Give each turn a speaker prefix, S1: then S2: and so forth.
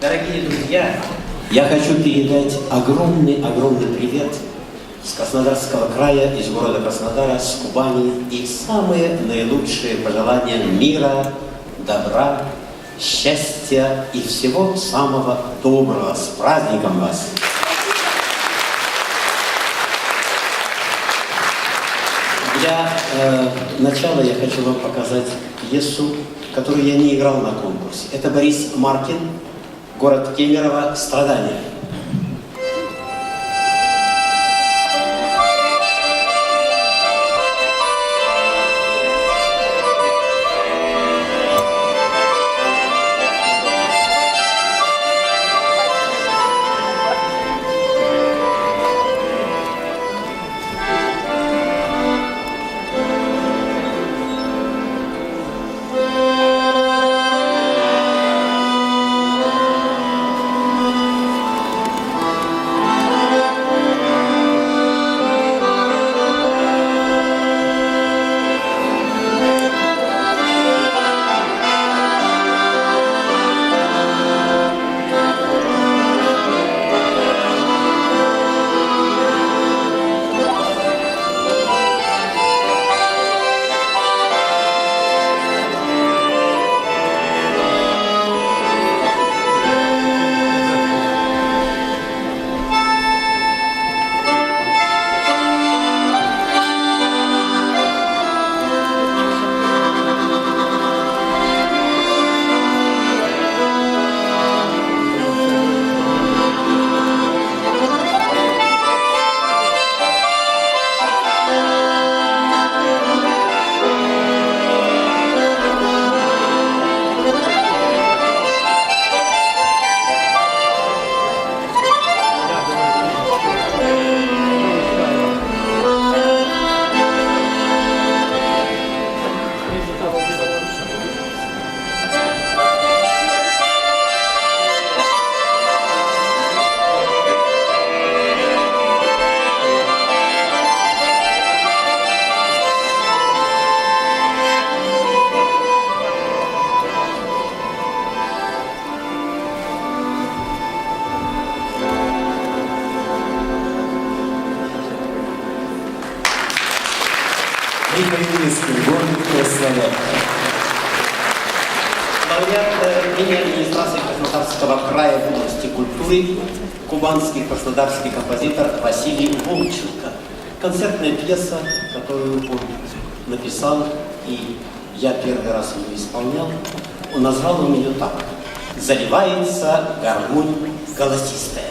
S1: Дорогие друзья, я хочу передать огромный-огромный привет с Краснодарского края, из города Краснодара, с Кубани и самые наилучшие пожелания мира, добра, счастья и всего самого доброго. С праздником вас! Для э, начала я хочу вам показать пьесу, которую я не играл на конкурсе. Это Борис Маркин, город Кемерово, «Страдания».
S2: Михайловский, город Краснодар.
S1: Лауреат э, премии администрации Краснодарского края в области культуры, кубанский краснодарский композитор Василий Волченко. Концертная пьеса, которую он написал, и я первый раз ее исполнял, он назвал он ее так. «Заливается гармонь голосистая».